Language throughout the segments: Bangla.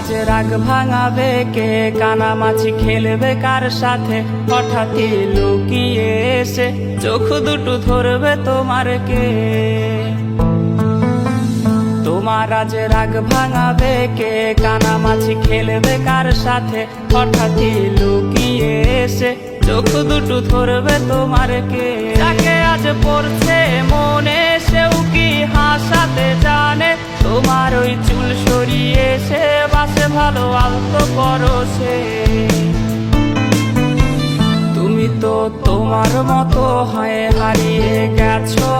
আজ রাগ ভাঙাবে কে? কানামাছি খেলবে কার সাথে? হঠাৎই লুকিয়ে এসে চোখ দুটো ধরবে তোমার কে? তোমার আজ রাগ ভাঙাবে কে? কানামাছি খেলবে কার সাথে? হঠাৎই লুকিয়ে এসে চোখ দুটো ধরবে তোমার কে? যাকে আজ পড়ছে মনে ভালো আলতো সে। তুমি তো তোমার মতো হয়ে হারিয়ে গেছো।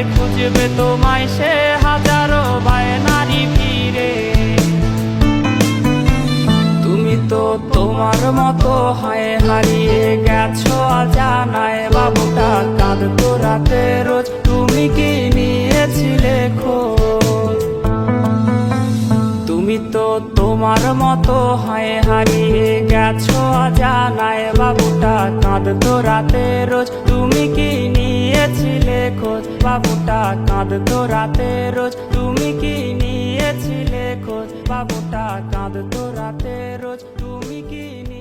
আখিরাতে খুঁজবে তোমায় সে হাজারো বায়নারি ফিরে তুমি তো তোমার মতো হয়ে হারিয়ে গেছো জানায় বাবুটা কাঁদতো রাতে রোজ। তুমি কি নিয়েছিলে খোঁজ? তুমি তো তোমার মতো হয়ে হারিয়ে গেছো জানায় বাবুটা কাঁদতো রাতে রোজ। তুমি কি নিয়েছিলে খোঁজ, বাবুটা কাঁদতো রাতে রোজ। তুমি কি নিয়েছিলে খোঁজ? বাবুটা কাঁদতো রাতে রোজ। তুমি কি নিয়ে